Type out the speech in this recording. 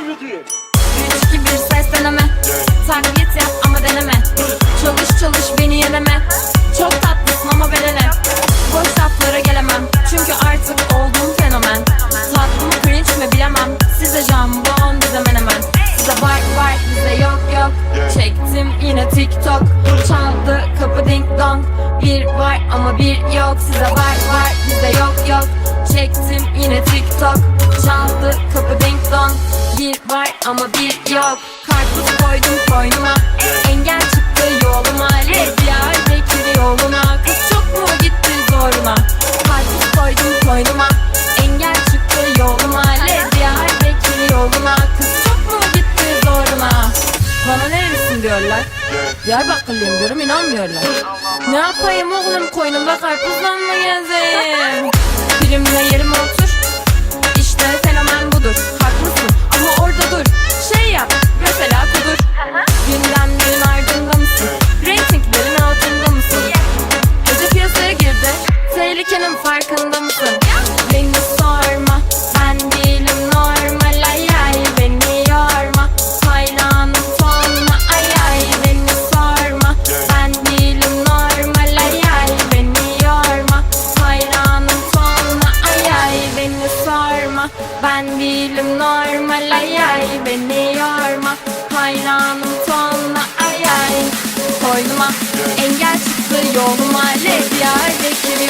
3 2 1 ses deneme. Taklit yap ama deneme. Çalış çalış beni yeneme. Çok tatlısın ama belene Boş laflara gelemem. Çünkü artık oldum fenomen. Tatlım cringe mi bilemem. Size jambon bize menemen. Size var var bize yok yok. Çektim yine tiktok. Çaldı kapı ding dong. Bir var ama bir yok. Size var var bize yok yok. Çektim yine tiktok. Çaldı ama bir yok. Karpuz koydum koynuma Engel çıktı yoluma. Lezya Bekir yoluna. Kız çok mu gitti zoruna Karpuz koydum koynuma Engel çıktı yoluma. Lezya Bekir yoluna. Kız çok mu gitti zoruna Bana nerelisin diyorlar? Diyarbakırlıyım diyorum inanmıyorlar. Ne yapayım oğlum koynumda karpuzla mı gezeyim? Primle yerime otur Tehlikenin farkında mısın? Beni sorma Ben değilim normal ay ay. Beni yorma Hayranım tonla ay ay. Beni sorma Ben değilim normal ay ay. Beni yorma Hayranım tonla ay ay. Beni sorma Ben değilim normal ay ay. Beni yorma Hayranım tonla ay ay. Koynuma engel çıktı yoluma Lezya bekliyor